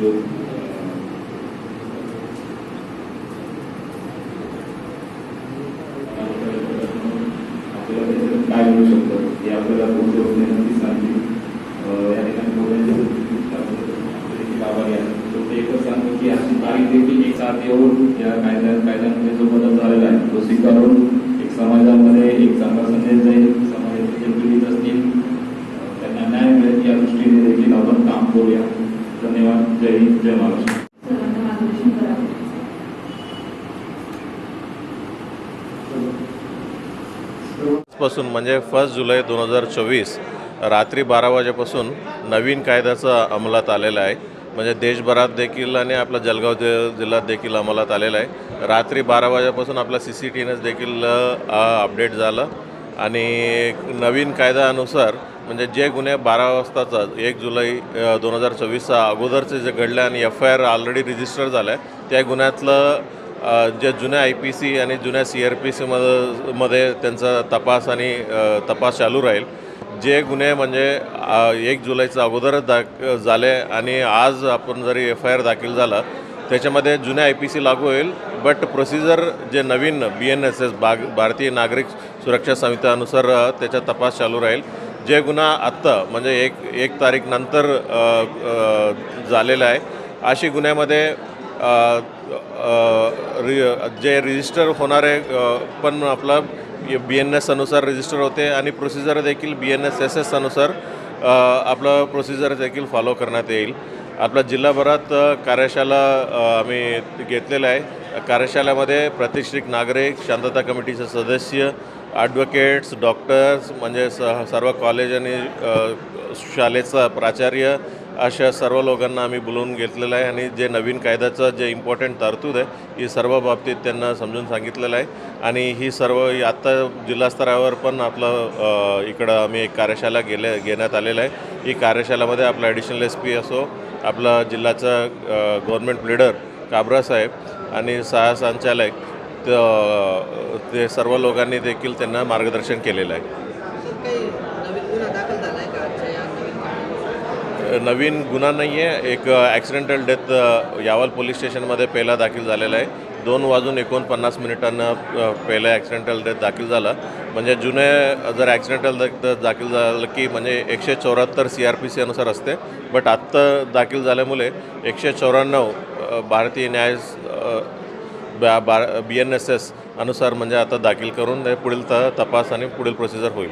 जो काय अं, या तो एक सांगतो की अशी तारीख एक साथ येऊन या कायद्या कायद्यामध्ये जो जय हिंद जय महाराष्ट्रपासून म्हणजे फर्स्ट जुलै दोन हजार चोवीस रात्री बारा वाजेपासून नवीन कायद्याचा अंमलात आलेला आहे. म्हणजे देशभरात देखील आणि आपला जळगाव जि- जिल्ह्यात देखील अंमलात आलेला आहे. रात्री बारा वाजेपासून आपला सी सी टी एनएस देखील अपडेट झालं. आणि नवीन कायद्यानुसार म्हणजे जे गुन्हे बारा वाजताचा एक जुलै दोन हजार चोवीसचा अगोदरचे जे घडले आणि F I R already register झालं आहे त्या गुन्ह्यातलं जे जुन्या आय पी सी आणि जुन्या सी आर पी सीमध्ये मध्ये त्यांचा तपास आणि तपास चालू राहील. जे गुन्हे म्हणजे एक जुलैचं अगोदरच दाख झाले आणि आज आपण जरी एफ आय आर दाखल झाला त्याच्यामध्ये जुन्या आय पी सी लागू होईल बट प्रोसिजर जे नवीन बी एन एस एस बाग भारतीय नागरिक सुरक्षा संहितानुसार त्याचा तपास चालू राहील. जे गुन्हा आत्ता म्हणजे एक एक तारीख नंतर झालेला आहे अशी गुन्ह्यामध्ये रि जे रजिस्टर होणारे पण आपला बी एन एस अनुसार रजिस्टर होते आणि प्रोसिजर देखील B N S S S अनुसार आपलं प्रोसिजर देखील फॉलो करण्यात येईल. आपल्या जिल्हाभरात कार्यशाला आम्ही घेतलेला आहे. कार्यशाळेमध्ये प्रतिष्ठित नागरिक शांतता कमिटीचे सदस्य ॲडव्होकेट्स डॉक्टर्स म्हणजे स सर्व कॉलेज आणि शाळेचा प्राचार्य अशा सर्व लोकांना आम्ही बोलवून घेतलेलं आहे. आणि जे नवीन कायद्याचं जे इम्पॉर्टंट तरतूद आहे ही सर्व बाबतीत त्यांना समजून सांगितलेलं आहे. आणि ही सर्व आत्ता जिल्हास्तरावर पण आपलं इकडं आम्ही एक कार्यशाळा गेले घेण्यात आलेलं आहे. ही कार्यशाळेमध्ये आपला ॲडिशनल एस पी असो आपला जिल्ह्याचा गव्हर्नमेंट लिडर काबरा साहेब आणि सहा संचालक त- ते सर्व लोकांनी देखील त्यांना मार्गदर्शन केलेलं आहे. नवीन गुन्हा नवीन गुन्हा नाही आहे एक ॲक्सिडेंटल डेथ यावल पोलीस स्टेशनमध्ये पहिला दाखल झालेला आहे. दोन वाजून एकोणपन्नास मिनिटांना पहिला ॲक्सिडेंटल डेथ दाखल झाला. म्हणजे जुने जर ॲक्सिडेंटल डेथ दाखल झालं की म्हणजे एकशे चौऱ्याहत्तर सी आर पी सी अनुसार असते. बट आत्ता दाखल झाल्यामुळे एकशे चौऱ्याण्णव भारतीय न्याय बा बा बी एन एस एस अनुसार म्हणजे आता दाखल करून ते पुढील त तपास आणि पुढील प्रोसिजर होईल.